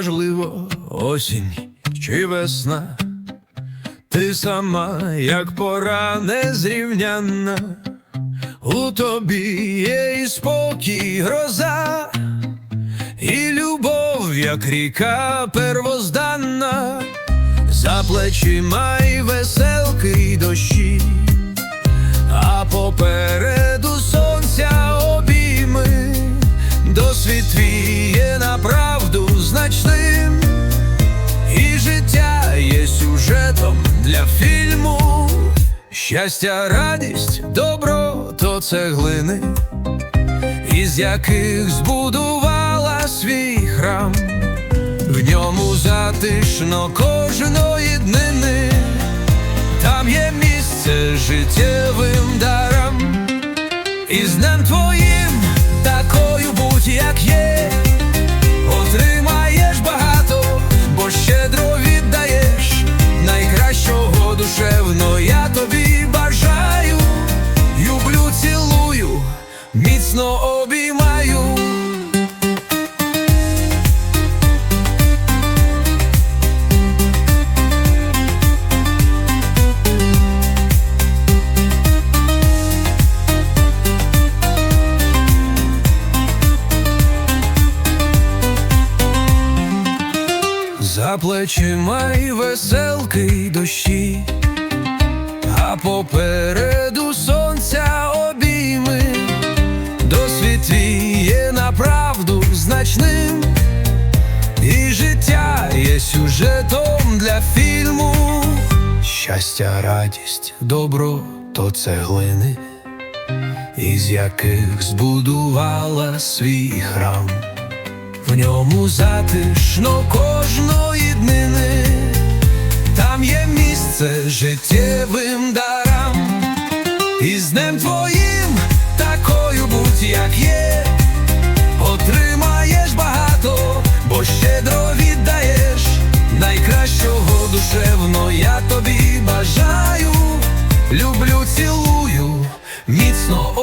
неважливо, осінь чи весна, ти сама, як пора незрівнянна, у тобі є і спокій, гроза, і любов, як ріка первозданна, за плечима й веселки й дощі, а попереду сонця обійми, досвід твій є направду Щастя, радість, добро то цеглини, із яких збудувала свій храм, в ньому затишно кожної днини, там є місце життєвим дарам, і з днем твоїм такою будь, як є, отримаєш багато, бо щедро віддаєш найкращого душевно міцно обіймаю. За плечима й веселки дощі, а попереду значним, і життя є сюжетом для фільму. Щастя, радість, добро то цеглини, із яких збудувала свій храм. В ньому затишно кожної днини, там є місце життєвим дарам, і з днем твоїм no